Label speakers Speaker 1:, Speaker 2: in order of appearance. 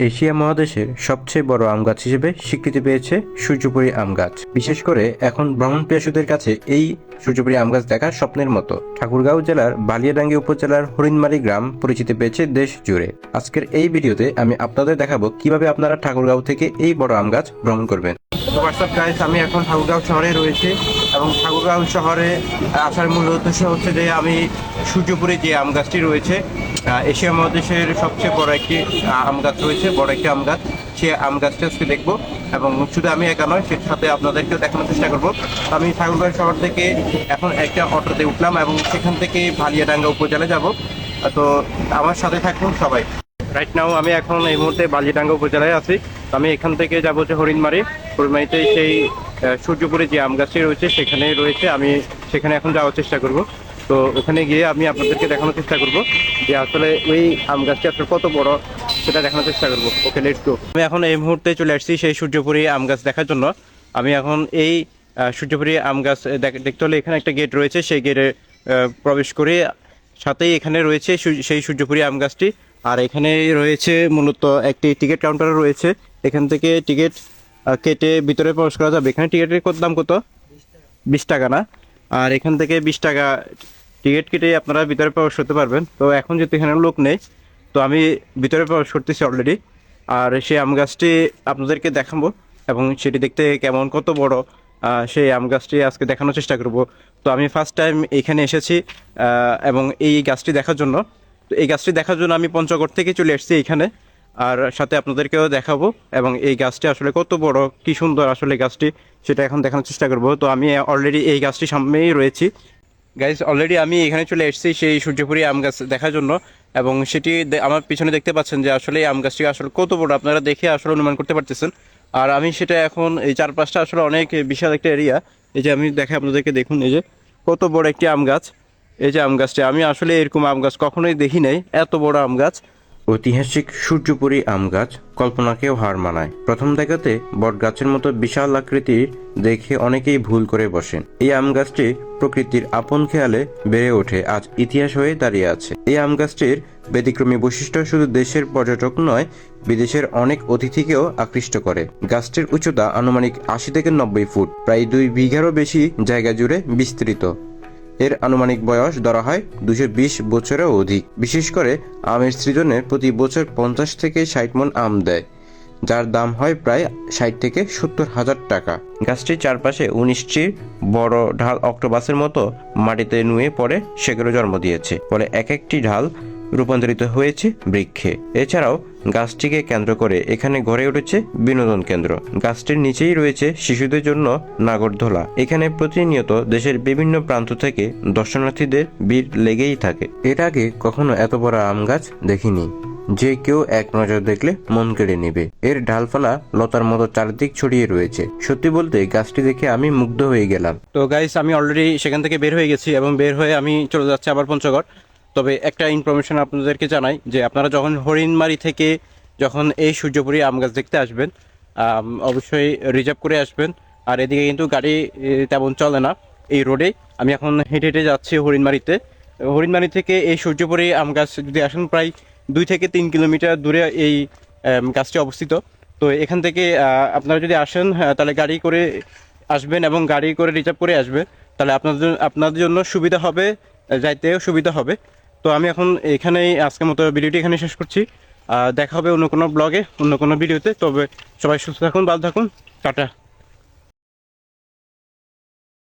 Speaker 1: Asia মহাদেশের সবচেয়ে বড় আম গাছ হিসেবে স্বীকৃতি পেয়েছে সূর্যপুরী আম গাছ। বিশেষ করে এখন ভ্রমণ পিয়াসুদের কাছে এই সূর্যপুরী আম গাছ দেখা স্বপ্নের মতো। ঠাকুরগাঁও জেলার বালিয়াডাঙ্গি উপজেলার হরিণমারি গ্রাম পরিচিতি পেয়েছে দেশ জুড়ে। আজকের এই ভিডিওতে আমি আপনাদের দেখাবো কীভাবে আপনারা ঠাকুরগাঁও থেকে এই বড় আম গাছ ভ্রমণ করবেন। হোয়াটসঅ্যাপ গাইস আমি এখন ঠাকুরগাঁও শহরে রয়েছে এবং ঠাকুরগাঁও শহরে আসার মূল উদ্দেশ্য হচ্ছে যে আমি সূর্যপুরে যে আম গাছটি রয়েছে এশিয়া মহাদেশের সবচেয়ে বড় একটি আম গাছ রয়েছে, বড় একটি আম গাছ। সে আম গাছটা আজকে দেখব এবং শুধু আমি একা নয় সের সাথে আপনাদেরকেও দেখানোর চেষ্টা করব। আমি ঠাকুরগাঁও শহর থেকে এখন একটা অটোতে উঠলাম এবং সেখান থেকে ভালিয়াডাঙ্গা উপজেলা যাব। তো আমার সাথে থাকুন সবাই। রাইট নাও আমি এখন এই মুহূর্তে বালিয়াডাঙ্গা উপজেলায় আছি। আমি এখান থেকে যাব হচ্ছে হরিণমারি। হরিণমারিতে সেই সূর্যপুরে যে আম গাছটি রয়েছে, সেখানে রয়েছে। আমি সেখানে এখন যাওয়ার চেষ্টা করব। তো ওখানে গিয়ে আমি আপনাদেরকে দেখানোর চেষ্টা করব যে আসলে ওই আম গাছটি আসলে কত বড়, সেটা দেখানোর চেষ্টা করব। ওকে লেটস গো আমি এখন এই মুহূর্তে চলে আসছি সেই সূর্যপুরি আম গাছ দেখার জন্য। আমি এখন এই সূর্যপুরি আম গাছ দেখ- দেখতে হলে এখানে একটা গেট রয়েছে। সেই গেটে প্রবেশ করে সাথেই এখানে রয়েছে সেই সূর্যপুরি আম গাছটি। আর এখানে রয়েছে মূলত একটি টিকিট কাউন্টার রয়েছে। এখান থেকে টিকিট কেটে ভিতরে প্রবেশ করা যাবে। এখানে টিকিটের কত দাম কত? বিশ টাকা না? আর এখান থেকে বিশ টাকা টিকিট কেটে আপনারা ভিতরে প্রবেশ করতে পারবেন। তো এখন যেহেতু এখানে লোক নেই, তো আমি ভিতরে প্রবেশ করতেছি অলরেডি আর সেই আম গাছটি আপনাদেরকে দেখাবো এবং সেটি দেখতে কেমন, কত বড় সেই আম গাছটি আজকে দেখানোর চেষ্টা করব। তো আমি ফার্স্ট টাইম এখানে এসেছি এবং এই গাছটি দেখার জন্য তো এই গাছটি দেখার জন্য আমি পঞ্চগড় থেকে চলে এসেছি এখানে। আর সাথে আপনাদেরকেও দেখাবো এবং এই গাছটি আসলে কত বড়, কি সুন্দর আসলে গাছটি, সেটা এখন দেখানোর চেষ্টা করব। তো আমি অলরেডি এই গাছটি সামনেই রয়েছি। গাইজ অলরেডি আমি এখানে চলে এসেছি সেই সূর্যপুরি আম গাছ দেখার জন্য এবং সেটি আমার পিছনে দেখতে পাচ্ছেন যে আসলে আম গাছটি আসলে কত বড়, আপনারা দেখে আসলে অনুমান করতে পারতেছেন। আর আমি সেটা এখন এই চারপাশটা আসলে অনেক বিশাল একটা এরিয়া এই যে আমি দেখে আপনাদেরকে, দেখুন এই যে কত বড় একটি আম গাছ। এই যে আম গাছটি, আমি আসলে এরকম আম গাছ কখনোই দেখি নাই। এত বড় আম গাছ। ঐতিহাসিক সূর্যপুরী আম গাছ কল্পনাকেও হার মানায়। প্রথম দেখাতে বট গাছের মতো বিশাল আকৃতির দেখে অনেকেই ভুল করে বসেন। এই আম গাছটি প্রকৃতির আপন খেয়ালে বেড়ে ওঠে, আজ ইতিহাস হয়ে দাঁড়িয়ে আছে। এই আম গাছটির ব্যতিক্রমী বৈশিষ্ট্য শুধু দেশের পর্যটক নয়, বিদেশের অনেক অতিথিকেও আকৃষ্ট করে। গাছটির উচ্চতা আনুমানিক আশি থেকে নব্বই ফুট, প্রায় দুই বিঘারও বেশি জায়গা জুড়ে বিস্তৃত। এর আনুমানিক বয়স ধরা হয় দুশো বিশ বছরেও অধিক। বিশেষ করে আমের সৃজনে প্রতি বছর পঞ্চাশ থেকে ষাট মন আম দেয়, যার দাম হয় প্রায় ষাট থেকে সত্তর হাজার টাকা। গাছটির চারপাশে উনিশটির বড় ঢাল অক্টোবাসের মতো মাটিতে নুয়ে পড়ে সেগুলো জন্ম দিয়েছে। ফলে এক একটি ঢাল রূপান্তরিত হয়েছে বৃক্ষে। এছাড়াও, গাছটিকে কেন্দ্র করে এখানে গড়ে উঠেছে বিনোদন কেন্দ্র। গাছটির নিচেই রয়েছে শিশুদের জন্য নাগরদোলা। এখানে প্রতিনিয়ত দেশের বিভিন্ন প্রান্ত থেকে দর্শনার্থীদের ভিড় লেগেই থাকে। এর আগে কখনো এত বড় আম গাছ দেখিনি। যে কেউ এক নজর দেখলে মন কেড়ে নেবে। এর ডালপালা লতার মতো চারিদিক ছড়িয়ে রয়েছে। সত্যি বলতে গাছটি দেখে আমি মুগ্ধ হয়ে গেলাম। তো গাইস আমি অলরেডি সেখান থেকে বের হয়ে গেছি এবং বের হয়ে আমি চলে যাচ্ছি আবার পঞ্চগড়। তবে একটা ইনফরমেশন আপনাদেরকে জানাই যে আপনারা যখন হরিণমারি থেকে যখন এই সূর্যপুরি আম গাছ দেখতে আসবেন অবশ্যই রিজার্ভ করে আসবেন। আর এদিকে কিন্তু গাড়ি তেমন চলে না। এই রোডে আমি এখন হেঁটে হেঁটে যাচ্ছি হরিণমারিতে। হরিণমারি থেকে এই সূর্যপুরি আম গাছ যদি আসেন প্রায় দুই থেকে তিন কিলোমিটার দূরে এই গাছটি অবস্থিত। তো এখান থেকে আপনারা যদি আসেন হ্যাঁ, তাহলে গাড়ি করে আসবেন এবং গাড়ি করে রিজার্ভ করে আসবেন। তাহলে আপনাদের আপনাদের জন্য সুবিধা হবে যাইতেও সুবিধা হবে। তো আমি এখন এখানেই আজকের মতো ভিডিওটি এখানে শেষ করছি। দেখা হবে অন্য কোনো ব্লগে অন্য কোনো ভিডিওতে তবে সবাই সুস্থ থাকুন, ভালো থাকুন। টাটা।